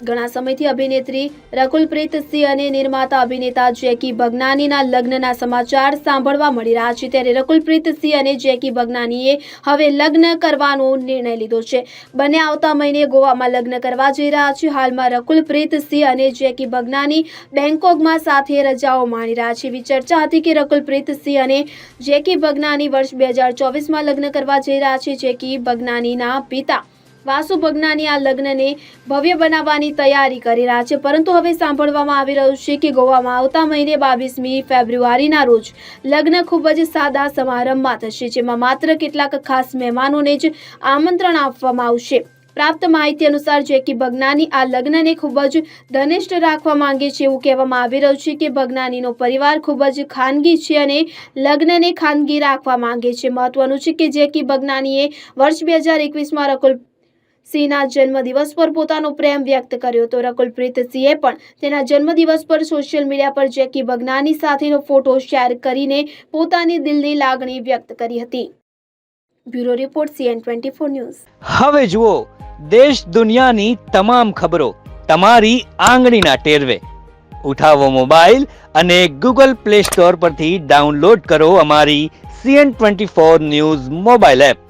ઘણા સમયથી અભિનેત્રી રકુલપ્રીત સિંહ અને નિર્માતા અભિનેતા જેકી બગનાનીના લગ્નના સમાચાર સાંભળવા મળી રહ્યા છે. ત્યારે રકુલપ્રીત સિંહ અને જેકી બગનાનીએ હવે લગ્ન કરવાનો નિર્ણય લીધો છે. બંને આવતા મહિને ગોવામાં લગ્ન કરવા જઈ રહ્યા છે. હાલમાં રકુલપ્રીત સિંહ અને જેકી બગનાની બેંકોકમાં સાથે રજાઓ માણી રહ્યા છે. એવી ચર્ચા હતી કે રકુલપ્રીત સિંહ અને જેકી બગનાની વર્ષ બે હજાર ચોવીસમાં લગ્ન કરવા જઈ રહ્યા છે. જેકી બગનાનીના પિતા વાસુ ભગનાની આ લગ્નને ભવ્ય બનાવવાની તૈયારી કરી રહ્યા છે. પરંતુ હવે સાંભળવામાં આવી રહ્યું છે કે ગોવામાં આવતા મહિને બાવીસમી ફેબ્રુઆરીના રોજ લગ્ન ખૂબ જ સાદા સમારંભમાં થશે, જેમાં માત્ર કેટલાક ખાસ મહેમાનોને જ આમંત્રણ આપવામાં આવશે. પ્રાપ્ત માહિતી અનુસાર જેકી ભગનાની આ લગ્નને ખૂબ જ ધનિષ્ઠ રાખવા માંગે છે એવું કહેવામાં આવી રહ્યું છે કે ભગનાનીનો પરિવાર ખૂબ જ ખાનગી છે અને લગ્નને ખાનગી રાખવા માંગે છે. મહત્વનું છે કે જેકી ભગનાનીએ વર્ષ બે હજાર એકવીસમાં રકુલ સિંહના જન્મદિવસ પર પોતાનો પ્રેમ વ્યક્ત કર્યો હતો. રકુલપ્રીત સિંહે પણ તેના જન્મદિવસ પર સોશિયલ મીડિયા પર જેકી બગનાની સાથેનો ફોટો શેર કરીને પોતાની દિલની લાગણી વ્યક્ત કરી હતી. Bureau report, CN twenty news. હવે જુઓ, દેશ દુનિયાની તમામ ખબરો તમારી આંગળીના ટેરવે. ઉઠાવો મોબાઈલ અને ગૂગલ પ્લે સ્ટોર પરથી ડાઉનલોડ કરો અમારી CN twenty four news mobile app.